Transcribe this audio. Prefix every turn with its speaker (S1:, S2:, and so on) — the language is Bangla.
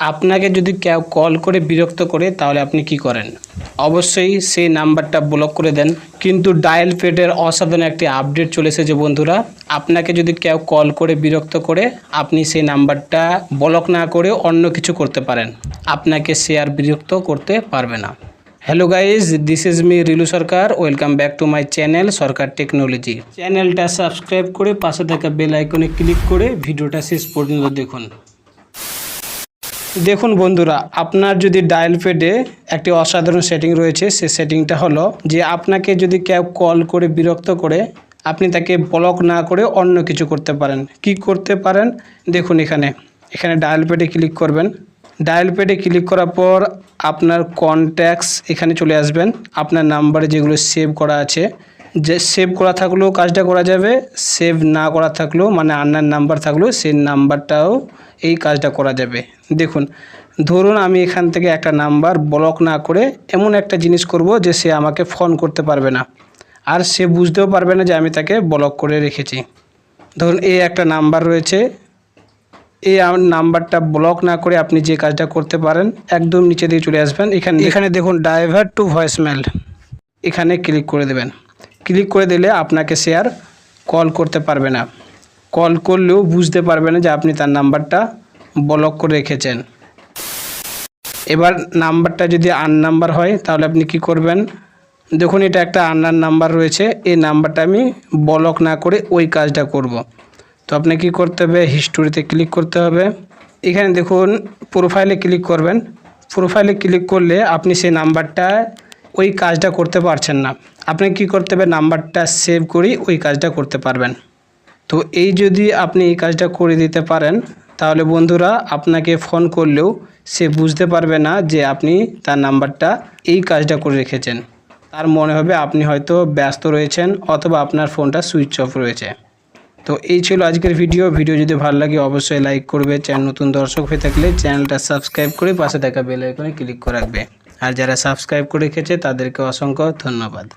S1: আপনাকে যদি কেউ কল করে বিরক্ত করে, তাহলে আপনি কি করেন? অবশ্যই সেই নাম্বারটা ব্লক করে দেন। কিন্তু ডায়াল পেডের অসাধারণ একটি আপডেট চলে এসেছে বন্ধুরা। আপনাকে যদি কেউ কল করে বিরক্ত করে, আপনি সেই নাম্বারটা ব্লক না করে অন্য কিছু করতে পারেন। আপনাকে সে আর বিরক্ত করতে পারবে না। Hello guys this is me Rilu Sarkar. Welcome back to my channel Sarkar technology. চ্যানেলটা সাবস্ক্রাইব করে পাশে থাকা বেল আইকনে ক্লিক করে ভিডিওটা শেষ পর্যন্ত দেখুন। দেখুন বন্ধুরা, আপনার যদি ডায়াল পেডে একটি অসাধারণ সেটিং রয়েছে সে সেটিংটা হলো যে আপনাকে যদি কেউ কল করে, বিরক্ত করে, আপনি তাকে ব্লক না করে অন্য কিছু করতে পারেন। কি করতে পারেন? দেখুন এখানে। এখানে ডায়াল পেডে ক্লিক করবেন। ডায়াল পেডে ক্লিক করার পর আপনার কন্ট্যাক্টস এখানে চলে আসবেন। আপনার নাম্বারে যেগুলো সেভ করা আছে যে সেভ করা থাকলেও কাজটা করা যাবে সেভ না করা থাকলেও মানে আন্নার নাম্বার থাকলেও সেই নাম্বারটাও এই কাজটা করা যাবে। দেখুন ধরুন আমি এখান থেকে একটা নাম্বার ব্লক না করে এমন একটা জিনিস করব যে সে আমাকে ফোন করতে পারবে না। আর সে বুঝতেও পারবে না যে আমি তাকে ব্লক করে রেখেছি। ধরুন এই একটা নাম্বার রয়েছে এই নাম্বারটা ব্লক না করে আপনি যে কাজটা করতে পারেন একদম নিচে দিয়ে চলে আসবেন। এখানে এখানে দেখুন ড্রাইভার টু ভয়েসমেল এখানে ক্লিক করে দেবেন। ক্লিক করে দিলে আপনাকে সে আর কল করতে পারবে না। কল করলেও বুঝতে পারবে না যে আপনি তার নাম্বারটা ব্লক করে রেখেছেন। এবার নাম্বারটা যদি আন নাম্বার হয়, তাহলে আপনি কি করবেন? দেখুন, এটা একটা আন্নার নাম্বার রয়েছে। এই নাম্বারটা আমি ব্লক না করে ওই কাজটা করব। তো আপনাকে কি করতে হবে? হিস্টোরিতে ক্লিক করতে হবে। এখানে দেখুন প্রোফাইলে ক্লিক করবেন। প্রোফাইলে ক্লিক করলে আপনি সেই নাম্বারটা ওই কাজটা করতে পারছেন না। আপনাকে কি করতে হবে? নাম্বারটা সেভ করেই ওই কাজটা করতে পারবেন। তো এই যদি আপনি এই কাজটা করে দিতে পারেন, তাহলে বন্ধুরা আপনাকে ফোন করলেও সে বুঝতে পারবে না যে আপনি তার নাম্বারটা এই কাজটা করে রেখেছেন। তার মনে হবে আপনি হয়তো ব্যস্ত রয়েছেন অথবা আপনার ফোনটা সুইচ অফ রয়েছে। তো এই ছিল আজকের ভিডিও। ভিডিও যদি ভালো লাগে অবশ্যই লাইক করবে। চ্যানেল নতুন দর্শক হয়ে থাকলে চ্যানেলটা সাবস্ক্রাইব করে পাশে থাকা বেল আইকনে ক্লিক করে রাখবে। আর যারা সাবস্ক্রাইব করে রেখেছে তাদেরকে অসংখ্য ধন্যবাদ।